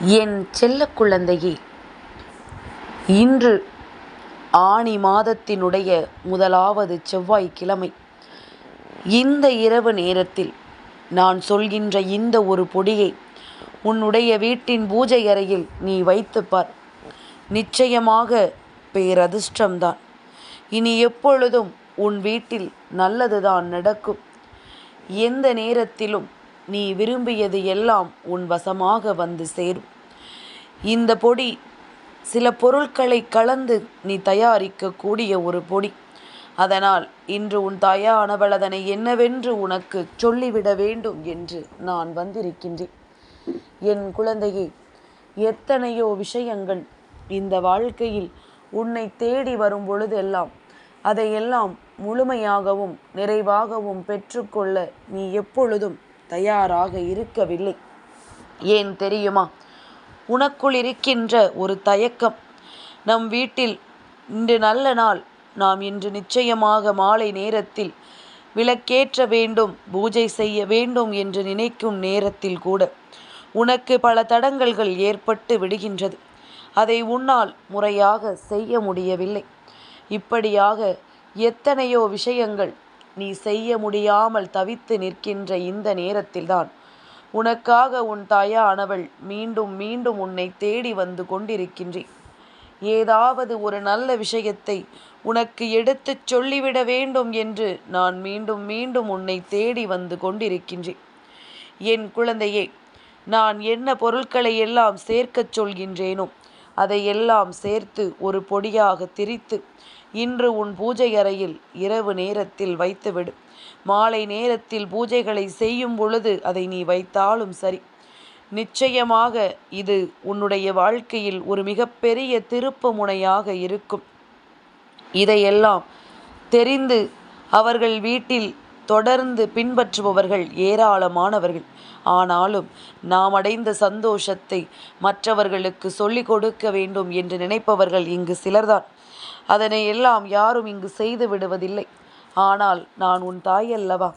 என் செல்ல குழந்தையே இன்று ஆனி மாதத்தினுடைய முதலாவது செவ்வாய்க்கிழமை. இந்த இரவு நேரத்தில் நான் சொல்கின்ற இந்த ஒரு பொடியை உன்னுடைய வீட்டின் பூஜை அறையில் நீ வைத்துப் பார். நிச்சயமாக பேரதிர்ஷ்டம்தான். இனி எப்பொழுதும் உன் வீட்டில் நல்லதுதான் நடக்கும். எந்த நேரத்திலும் நீ விரும்பியது எல்லாம் உன் வசமாக வந்து சேரும். இந்த பொடி சில பொருட்களை கலந்து நீ தயாரிக்கக்கூடிய ஒரு பொடி. அதனால் இன்று உன் தாயானவள் அதனை என்னவென்று உனக்கு சொல்லிவிட வேண்டும் என்று நான் வந்திருக்கின்றேன். என் குழந்தையே எத்தனையோ விஷயங்கள் இந்த வாழ்க்கையில் உன்னை தேடி வரும் பொழுதெல்லாம் அதையெல்லாம் முழுமையாகவும் நிறைவாகவும் பெற்றுக்கொள்ள நீ எப்பொழுதும் தயாராக இருக்கவில்லை. ஏன் தெரியுமா? உனக்குள் இருக்கின்ற ஒரு தயக்கம். நம் வீட்டில் இன்று நல்ல நாள். நாம் இன்று நிச்சயமாக மாலை நேரத்தில் விளக்கேற்ற வேண்டும் பூஜை செய்ய வேண்டும் என்று நினைக்கும் நேரத்தில் கூட உனக்கு பல தடங்கல்கள் ஏற்பட்டு விடுகின்றது. அதை உன்னால் முறையாக செய்ய முடியவில்லை. இப்படியாக எத்தனையோ விஷயங்கள் நீ செய்ய முடியாமல் தவித்து நிற்கின்ற இந்த நேரத்தில்தான். உனக்காக உன் தாயானவள் மீண்டும் மீண்டும் உன்னை தேடி வந்து கொண்டிருக்கின்றேன். ஏதாவது ஒரு நல்ல விஷயத்தை உனக்கு எடுத்துச் சொல்லிவிட வேண்டும் என்று நான் மீண்டும் மீண்டும் உன்னை தேடி வந்து கொண்டிருக்கின்றேன். என் குழந்தையே நான் என்ன பொருட்களை எல்லாம் சேர்க்கச் சொல்கின்றேனோ அதையெல்லாம் சேர்த்து ஒரு பொடியாக திரித்து இன்று உன் பூஜை அறையில் இரவு நேரத்தில் வைத்துவிடு. மாலை நேரத்தில் பூஜைகளை செய்யும் பொழுது அதை நீ வைத்தாலும் சரி. நிச்சயமாக இது உன்னுடைய வாழ்க்கையில் ஒரு மிகப்பெரிய திருப்பு முனையாக இருக்கும். இதையெல்லாம் தெரிந்து அவர்கள் வீட்டில் தொடர்ந்து பின்பற்றுபவர்கள் ஏராளமானவர்கள். ஆனாலும் நாம் அடைந்த சந்தோஷத்தை மற்றவர்களுக்கு சொல்லிக் கொடுக்க வேண்டும் என்று நினைப்பவர்கள் இங்கு சிலர்தான். அதனை எல்லாம் யாரும் இங்கு செய்து விடுவதில்லை. ஆனால் நான் உன் தாய் அல்லவா?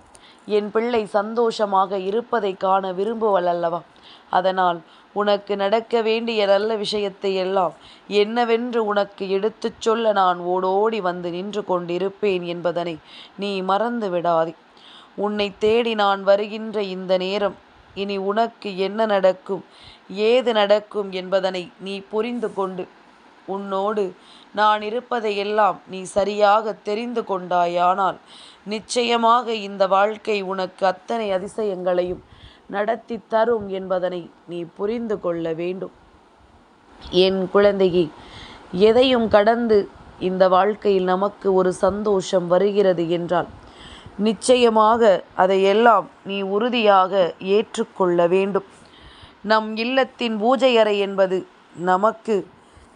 என் பிள்ளை சந்தோஷமாக இருப்பதை காண விரும்புவள் அல்லவா? அதனால் உனக்கு நடக்க வேண்டிய நல்ல விஷயத்தை எல்லாம் என்னவென்று உனக்கு எடுத்துச் சொல்ல நான் ஓடோடி வந்து நின்று கொண்டிருப்பேன் என்பதனை நீ மறந்து விடாதே. உன்னை தேடி நான் வருகின்ற இந்த நேரம் இனி உனக்கு என்ன நடக்கும் ஏது நடக்கும் என்பதனை நீ புரிந்து கொண்டு உன்னோடு நான் இருப்பதையெல்லாம் நீ சரியாக தெரிந்து கொண்டாயானால் நிச்சயமாக இந்த வாழ்க்கை உனக்கு அத்தனை அதிசயங்களையும் நடத்தி தரும் என்பதனை நீ புரிந்து கொள்ள வேண்டும். என் குழந்தையே எதையும் கடந்து இந்த வாழ்க்கையில் நமக்கு ஒரு சந்தோஷம் வருகிறது என்றால் நிச்சயமாக அதையெல்லாம் நீ உறுதியாக ஏற்றுக்கொள்ள வேண்டும். நம் இல்லத்தின் பூஜை அறை என்பது நமக்கு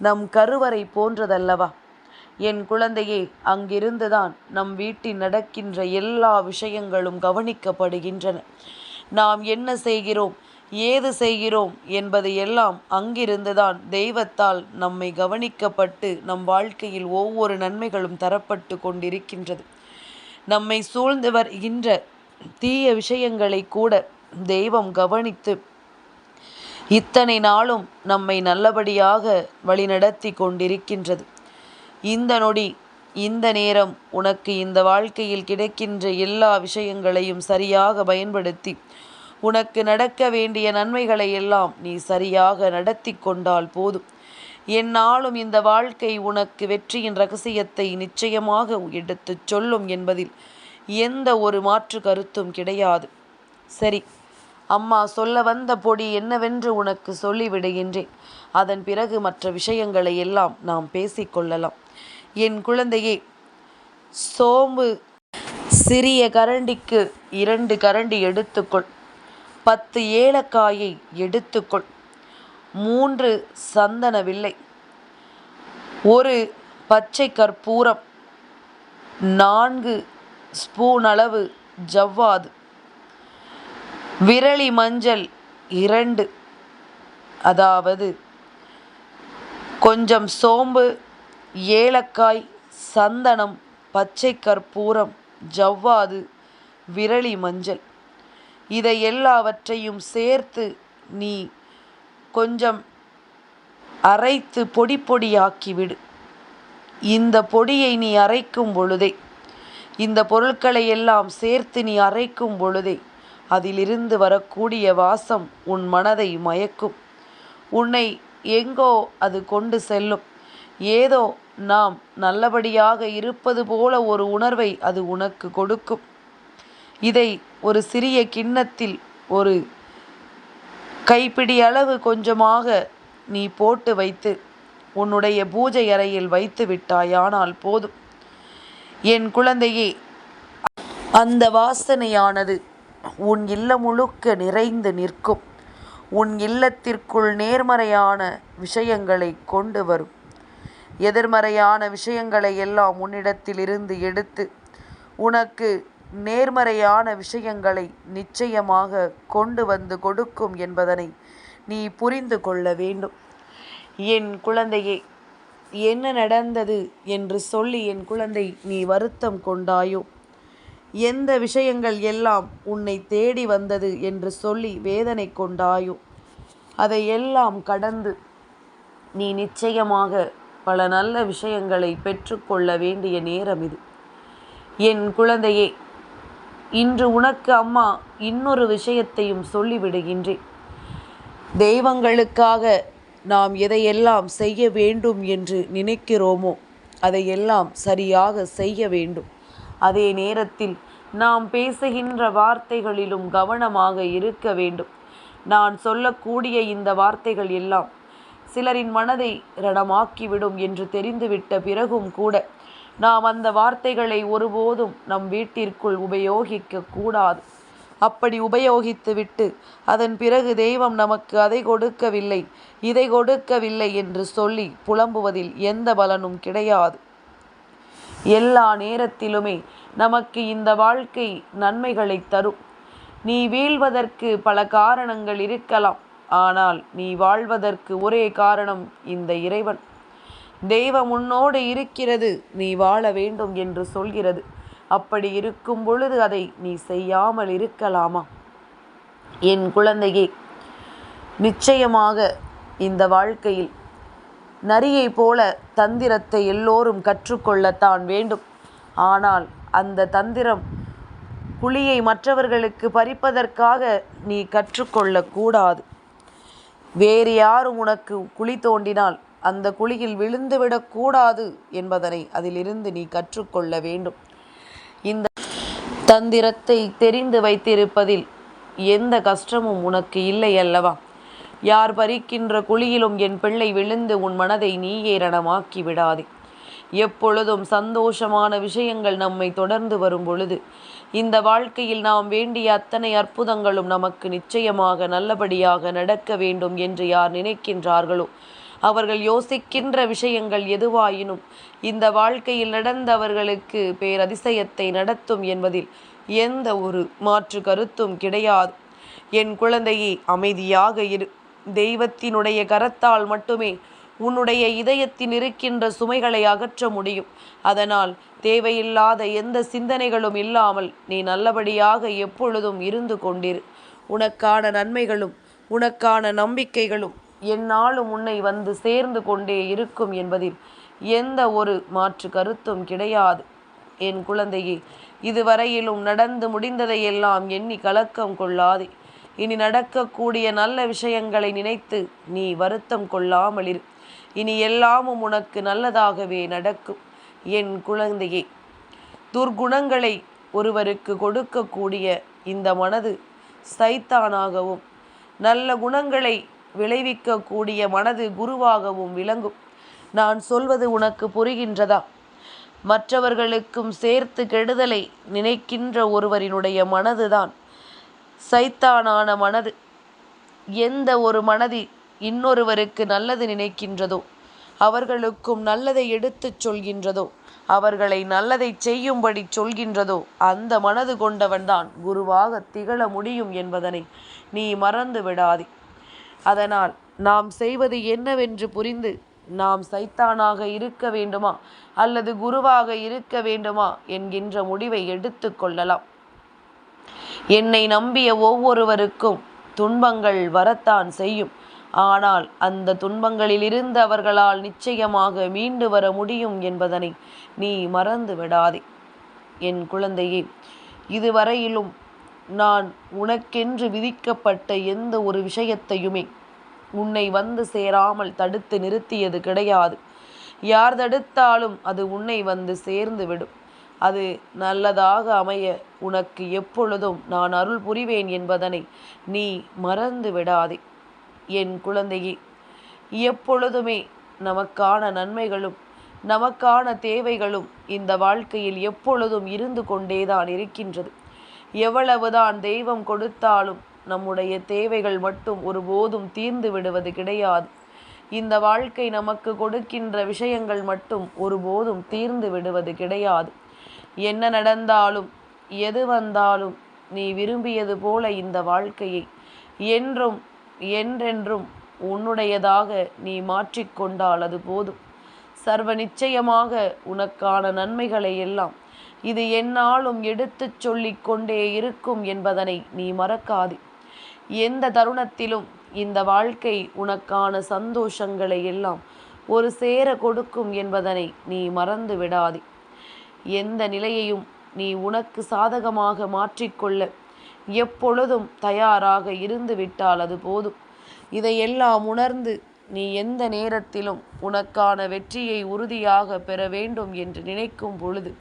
நம் கருவறை போன்றதல்லவா? என் குழந்தையே அங்கிருந்துதான் நம் வீட்டில் நடக்கின்ற எல்லா விஷயங்களும் கவனிக்கப்படுகின்றன. நாம் என்ன செய்கிறோம் ஏது செய்கிறோம் என்பது எல்லாம் அங்கிருந்துதான் தெய்வத்தால் நம்மை கவனிக்கப்பட்டு நம் வாழ்க்கையில் ஒவ்வொரு நன்மைகளும் தரப்பட்டு கொண்டிருக்கின்றது. நம்மை சூழ்ந்து வருகின்ற தீய விஷயங்களை கூட தெய்வம் கவனித்து இத்தனை நாளும் நம்மை நல்லபடியாக வழிநடத்தி கொண்டிருக்கின்றது. இந்த நொடி இந்த நேரம் உனக்கு இந்த வாழ்க்கையில் கிடைக்கின்ற எல்லா விஷயங்களையும் சரியாக பயன்படுத்தி உனக்கு நடக்க வேண்டிய நன்மைகளை எல்லாம் நீ சரியாக நடத்தி கொண்டால் போதும். என்னாலும் இந்த வாழ்க்கை உனக்கு வெற்றியின் ரகசியத்தை நிச்சயமாக எடுத்துச் சொல்லும் என்பதில் எந்த ஒரு மாற்று கருத்தும் கிடையாது. சரி அம்மா சொல்ல வந்த பொடி என்னவென்று உனக்கு சொல்லிவிடுகின்றேன். அதன் பிறகு மற்ற விஷயங்களை எல்லாம் நாம் பேசிக்கொள்ளலாம். என் குழந்தையே சோம்பு சிறிய கரண்டிக்கு இரண்டு கரண்டி எடுத்துக்கொள். பத்து ஏலக்காயை எடுத்துக்கொள். மூன்று சந்தன வில்லை ஒரு பச்சை கற்பூரம். நான்கு ஸ்பூன் அளவு ஜவ்வாது. விரலி மஞ்சள் இரண்டு. அதாவது கொஞ்சம் சோம்பு ஏலக்காய் சந்தனம் பச்சை கற்பூரம் ஜவ்வாது விரலி மஞ்சள். இதை எல்லாவற்றையும் சேர்த்து நீ கொஞ்சம் அரைத்து பொடி பொடியாக்கிவிடு இந்த பொடியை நீ அரைக்கும் பொழுதே இந்த பொருட்களை எல்லாம் சேர்த்து நீ அரைக்கும் பொழுதே அதிலிருந்து வரக்கூடிய வாசம் உன் மனதை மயக்கும். உன்னை எங்கோ அது கொண்டு செல்லும். ஏதோ நாம் நல்லபடியாக இருப்பது போல ஒரு உணர்வை அது உனக்கு கொடுக்கும். இதை ஒரு சிறிய கிண்ணத்தில் ஒரு கைப்பிடி அளவு கொஞ்சமாக நீ போட்டு வைத்து உன்னுடைய பூஜை அறையில் வைத்து விட்டாயானால் போதும். என் குழந்தையே அந்த வாசனையானது உன் இல்லம் முழுக்க நிறைந்து நிற்கும். உன் இல்லத்திற்குள் நேர்மறையான விஷயங்களை கொண்டு வரும். எதிர்மறையான விஷயங்களை எல்லாம் உன்னிடத்திலிருந்து எடுத்து உனக்கு நேர்மறையான விஷயங்களை நிச்சயமாக கொண்டு வந்து கொடுக்கும் என்பதனை நீ புரிந்து கொள்ள வேண்டும். என் குழந்தையே என்ன நடந்தது என்று சொல்லி என் குழந்தை நீ வருத்தம் கொண்டாயோ? எந்த விஷயங்கள் எல்லாம் உன்னை தேடி வந்தது என்று சொல்லி வேதனை கொண்டாயோ? அதை எல்லாம் கடந்து நீ நிச்சயமாக பல நல்ல விஷயங்களை பெற்றுக்கொள்ள வேண்டிய நேரம் இது. என் குழந்தையே இன்று உனக்கு அம்மா இன்னொரு விஷயத்தையும் சொல்லிவிடுகின்றேன். தெய்வங்களுக்காக நாம் எதையெல்லாம் செய்ய வேண்டும் என்று நினைக்கிறோமோ அதையெல்லாம் சரியாக செய்ய வேண்டும். அதே நேரத்தில் நாம் பேசுகின்ற வார்த்தைகளிலும் கவனமாக இருக்க வேண்டும். நான் சொல்லக்கூடிய இந்த வார்த்தைகள் எல்லாம் சிலரின் மனதை ரணமாக்கிவிடும் என்று தெரிந்துவிட்ட பிறகும் கூட நாம் அந்த வார்த்தைகளை ஒருபோதும் நம் வீட்டிற்குள் உபயோகிக்க கூடாது. அப்படி உபயோகித்துவிட்டு அதன் பிறகு தெய்வம் நமக்கு அதை கொடுக்கவில்லை இதை கொடுக்கவில்லை என்று சொல்லி புலம்புவதில் எந்த பலனும் கிடையாது. எல்லா நேரத்திலுமே நமக்கு இந்த வாழ்க்கை நன்மைகளை தரும். நீ வீழ்வதற்கு பல காரணங்கள் இருக்கலாம். ஆனால் நீ வாழ்வதற்கு ஒரே காரணம் இந்த இறைவன். தெய்வம் உன்னோடு இருக்கிறது நீ வாழ வேண்டும் என்று சொல்கிறது. அப்படி இருக்கும் பொழுது அதை நீ செய்யாமல் இருக்கலாமா? என் குழந்தையே நிச்சயமாக இந்த வாழ்க்கையில் நரியை போல தந்திரத்தை எல்லோரும் கற்றுக்கொள்ளத்தான் வேண்டும். ஆனால் அந்த தந்திரம் குழியை மற்றவர்களுக்கு பறிப்பதற்காக நீ கற்றுக்கொள்ளக்கூடாது வேறு யாரும் உனக்கு குழி தோண்டினால் அந்த குழியில் விழுந்துவிடக்கூடாது என்பதனை அதிலிருந்து நீ கற்றுக்கொள்ள வேண்டும். இந்த தந்திரத்தை தெரிந்து வைத்திருப்பதில் எந்த கஷ்டமும் உனக்கு இல்லை அல்லவா? யார் பறிக்கின்ற குழியிலும் என் பிள்ளை விழுந்து உன் மனதை நீயே ரணமாக்கி விடாதே எப்பொழுதும் சந்தோஷமான விஷயங்கள் நம்மை தொடர்ந்து வரும் பொழுது இந்த வாழ்க்கையில் நாம் வேண்டிய அத்தனை அற்புதங்களும் நமக்கு நிச்சயமாக நல்லபடியாக நடக்க வேண்டும் என்று யார் நினைக்கின்றார்களோ அவர்கள் யோசிக்கின்ற விஷயங்கள் எதுவாயினும் இந்த வாழ்க்கையில் நடந்தவர்களுக்கு பேரதிசயத்தை நடத்தும் என்பதில் எந்த ஒரு மாற்று கருத்தும் கிடையாது. என் குழந்தையே அமைதியாக இரு. தெய்வத்தினுடைய கரத்தால் மட்டுமே உன்னுடைய இதயத்தில் இருக்கின்ற சுமைகளை அகற்ற முடியும். அதனால் தேவையில்லாத எந்த சிந்தனைகளும் இல்லாமல் நீ நல்லபடியாக எப்பொழுதும் இருந்து கொண்டிரு. உனக்கான நன்மைகளும் உனக்கான நம்பிக்கைகளும் என்னாலும் உன்னை வந்து சேர்ந்து கொண்டே இருக்கும் என்பதில் எந்த ஒரு மாற்று கருத்தும் கிடையாது. என் குழந்தையே இதுவரையிலும் நடந்து முடிந்ததையெல்லாம் எண்ணி கலக்கம் கொள்ளாதே. இனி நடக்கக்கூடிய நல்ல விஷயங்களை நினைத்து நீ வருத்தம் கொள்ளாமல் இரு இனி எல்லாமும் உனக்கு நல்லதாகவே நடக்கும் என் குழந்தையே. துர்குணங்களை ஒருவருக்கு கொடுக்கக்கூடிய இந்த மனது சைத்தானாகவும் நல்ல குணங்களை விளைவிக்கக்கூடிய மனது குருவாகவும் விளங்கும். நான் சொல்வது உனக்கு புரிகின்றதா? மற்றவர்களுக்கும் சேர்த்து கெடுதலை நினைக்கின்ற ஒருவரினுடைய மனதுதான் சைத்தானான மனது. எந்த ஒரு மனதி இன்னொருவருக்கு நல்லது நினைக்கின்றதோ அவர்களுக்கும் நல்லதை எடுத்துச் சொல்கின்றதோ அவர்களை நல்லதை செய்யும்படி சொல்கின்றதோ அந்த மனது கொண்டவன்தான் குருவாக திகழ முடியும் என்பதனை நீ மறந்து விடாதே. அதனால் நாம் செய்வது என்னவென்று புரிந்து நாம் சைத்தானாக இருக்க வேண்டுமா அல்லது குருவாக இருக்க வேண்டுமா என்கின்ற முடிவை எடுத்து கொள்ளலாம். என்னை நம்பிய ஒவ்வொருவருக்கும் துன்பங்கள் வரத்தான் செய்யும். ஆனால் அந்த துன்பங்களிலிருந்து அவர்களால் நிச்சயமாக மீண்டு வர முடியும் என்பதனை நீ மறந்து விடாதே. என் குழந்தையே இதுவரையிலும் நான் உனக்கென்று விதிக்கப்பட்ட எந்த ஒரு விஷயத்தையுமே உன்னை வந்து சேராமல் தடுத்து நிறுத்தியது கிடையாது. யார் தடுத்தாலும் அது உன்னை வந்து சேர்ந்து விடும். அது நல்லதாக அமைய உனக்கு எப்பொழுதும் நான் அருள் புரிவேன் என்பதனை நீ மறந்து விடாதே. என் குழந்தையே எப்பொழுதுமே நமக்கான நன்மைகளும் நமக்கான தேவைகளும் இந்த வாழ்க்கையில் எப்பொழுதும் இருந்து கொண்டேதான் இருக்கின்றது. எவ்வளவுதான் தெய்வம் கொடுத்தாலும் நம்முடைய தேவைகள் மட்டும் ஒருபோதும் தீர்ந்து விடுவது கிடையாது. இந்த வாழ்க்கை நமக்கு கொடுக்கின்ற விஷயங்கள் மட்டும் ஒருபோதும் தீர்ந்து விடுவது கிடையாது. என்ன நடந்தாலும் எது வந்தாலும் நீ விரும்பியது போல இந்த வாழ்க்கையை என்றும் என்றென்றும் உன்னுடையதாக நீ மாற்றிக்கொண்டால் அது போதும். சர்வ நிச்சயமாக உனக்கான நன்மைகளை எல்லாம் இது என்னாலும் எடுத்துச் சொல்லிக் கொண்டே இருக்கும் என்பதனை நீ மறக்காது. எந்த தருணத்திலும் இந்த வாழ்க்கை உனக்கான சந்தோஷங்களை எல்லாம் ஒரு சேர கொடுக்கும் என்பதனை நீ மறந்து விடாதே. எந்த நிலையையும் நீ உனக்கு சாதகமாக மாற்றிக்கொள்ள எப்பொழுதும் தயாராக இருந்து விட்டால் அது போதும். இதையெல்லாம் உணர்ந்து நீ எந்த நேரத்திலும் உனக்கான வெற்றியை உறுதியாக பெற வேண்டும் என்று நினைக்கும் பொழுது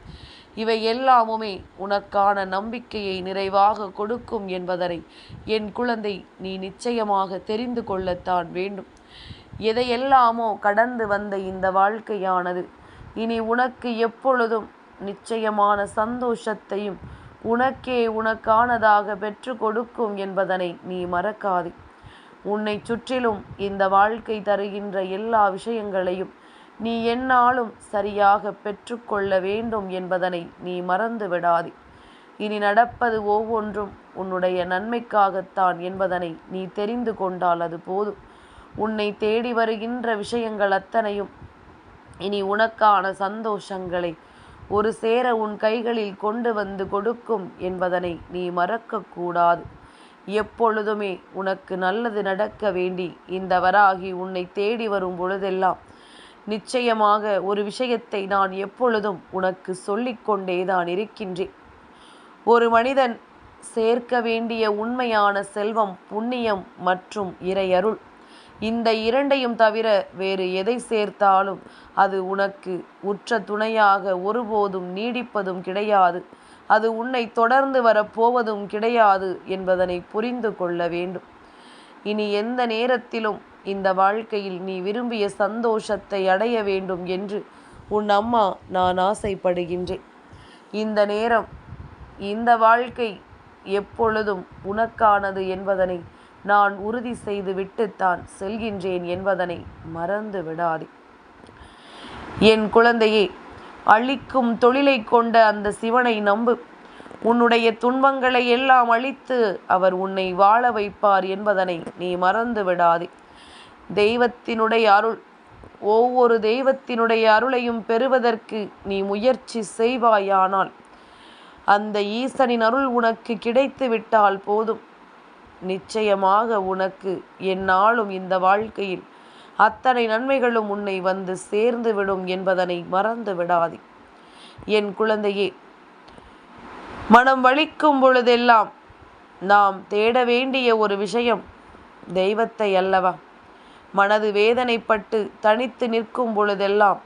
இவை எல்லாமுமே உனக்கான நம்பிக்கையை நிறைவாக கொடுக்கும் என்பதனை என் குழந்தை நீ நிச்சயமாக தெரிந்து கொள்ளத்தான் வேண்டும். எதையெல்லாமோ கடந்து வந்த இந்த வாழ்க்கையானது இனி உனக்கு எப்பொழுதும் நிச்சயமான சந்தோஷத்தையும் உனக்கே உனக்கானதாக பெற்று கொடுக்கும் என்பதனை நீ மறக்காதே. உன்னை சுற்றிலும் இந்த வாழ்க்கை தருகின்ற எல்லா விஷயங்களையும் நீ என்னாலும் சரியாக பெற்றுக்கொள்ள வேண்டும் என்பதனை நீ மறந்து விடாதே. இனி நடப்பது ஒவ்வொன்றும் உன்னுடைய நன்மைக்காகத்தான் என்பதனை நீ தெரிந்து கொண்டால் அது போதும். உன்னை தேடி வருகின்ற விஷயங்கள் அத்தனையும் இனி உனக்கான சந்தோஷங்களை ஒரு சேர உன் கைகளில் கொண்டு வந்து கொடுக்கும் என்பதனை நீ மறக்கக்கூடாது. எப்பொழுதுமே உனக்கு நல்லது நடக்க வேண்டி இந்த வராகி உன்னை தேடி வரும் பொழுதெல்லாம் நிச்சயமாக ஒரு விஷயத்தை நான் எப்பொழுதும் உனக்கு சொல்லிக்கொண்டேதான் இருக்கின்றேன். ஒரு மனிதன் சேர்க்க வேண்டிய உண்மையான செல்வம் புண்ணியம் மற்றும் இறையருள். இந்த இரண்டையும் தவிர வேறு எதை சேர்த்தாலும் அது உனக்கு உற்ற துணையாக ஒருபோதும் நீடிப்பதும் கிடையாது. அது உன்னை தொடர்ந்து வரப்போவதும் கிடையாது என்பதனை புரிந்து கொள்ள வேண்டும். இனி எந்த நேரத்திலும் இந்த வாழ்க்கையில் நீ விரும்பிய சந்தோஷத்தை அடைய வேண்டும் என்று உன் அம்மா நான் ஆசைப்படுகின்றேன். இந்த நேரம் இந்த வாழ்க்கை எப்பொழுதும் உனக்கானது என்பதனை நான் உறுதி செய்து விட்டுத்தான் செல்கின்றேன் என்பதனை மறந்து விடாதே என் குழந்தையே அழிக்கும் தொழிலை கொண்ட அந்த சிவனை நம்பு. உன்னுடைய துன்பங்களை எல்லாம் அழித்து அவர் உன்னை வாழ வைப்பார் என்பதனை நீ மறந்து விடாதே தெய்வத்தினுடைய அருள் ஒவ்வொரு தெய்வத்தினுடைய அருளையும் பெறுவதற்கு நீ முயற்சி செய்வாயானால் அந்த ஈசனின் அருள் உனக்கு கிடைத்து விட்டால் போதும். நிச்சயமாக உனக்கு என்னாலும் இந்த வாழ்க்கையில் அத்தனை நன்மைகளும் உன்னை வந்து சேர்ந்து விடும் என்பதனை மறந்து விடாதே. என் குழந்தையே மனம் வலிக்கும் பொழுதெல்லாம் நாம் தேட வேண்டிய ஒரு விஷயம் தெய்வத்தை அல்லவா? மனது வேதனைப்பட்டு தனித்து நிற்கும் பொழுதெல்லாம்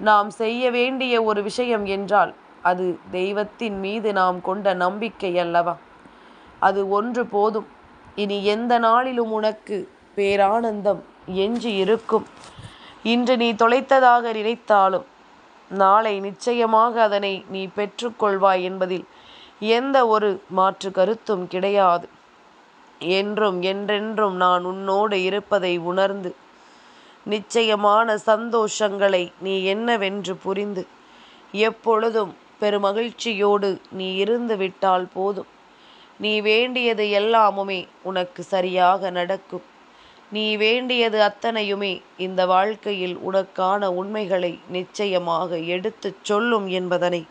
நாம் செய்ய வேண்டிய ஒரு விஷயம் என்றால் அது தெய்வத்தின் மீது நாம் கொண்ட நம்பிக்கை அல்லவா? அது ஒன்று போதும். இனி எந்த நாளிலும் உனக்கு பேரானந்தம் எஞ்சி இருக்கும். இன்று நீ தொலைத்ததாக நினைத்தாலும் நாளை நிச்சயமாக அதனை நீ பெற்றுக்கொள்வாய் என்பதில் எந்த ஒரு மாற்று கருத்தும் கிடையாது. என்றும் என்றென்றும் நான் உன்னோடு இருப்பதை உணர்ந்து நிச்சயமான சந்தோஷங்களை நீ என்னவென்று புரிந்து எப்பொழுதும் பெருமகிழ்ச்சியோடு நீ இருந்து விட்டால் போதும். நீ வேண்டியது எல்லாமுமே உனக்கு சரியாக நடக்கும். நீ வேண்டியது அத்தனையுமே இந்த வாழ்க்கையில் உனக்கான உண்மைகளை நிச்சயமாக எடுத்துச் சொல்லும் என்பதனை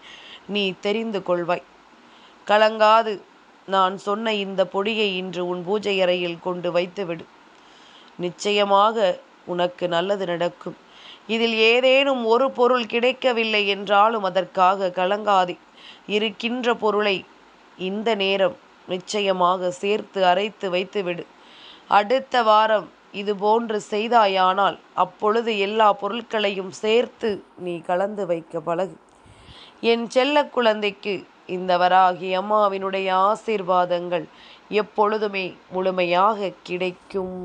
நீ தெரிந்து கொள்வாய். கலங்காது நான் சொன்ன இந்த பொடியை இன்று உன் பூஜை அறையில் கொண்டு வைத்துவிடு. நிச்சயமாக உனக்கு நல்லது நடக்கும். இதில் ஏதேனும் ஒரு பொருள் கிடைக்கவில்லை என்றாலும் அதற்காக கலங்காதே. இருக்கின்ற பொருளை இந்த நேரம் நிச்சயமாக சேர்த்து அரைத்து வைத்துவிடு அடுத்த வாரம் இது போன்று செய்தாயானால் அப்பொழுது எல்லா பொருட்களையும் சேர்த்து நீ கலந்து வைக்க பழகு. என் செல்ல குழந்தைக்கு இந்த வராகி அம்மாவினுடைய ஆசீர்வாதங்கள் எப்பொழுதுமே முழுமையாக கிடைக்கும்.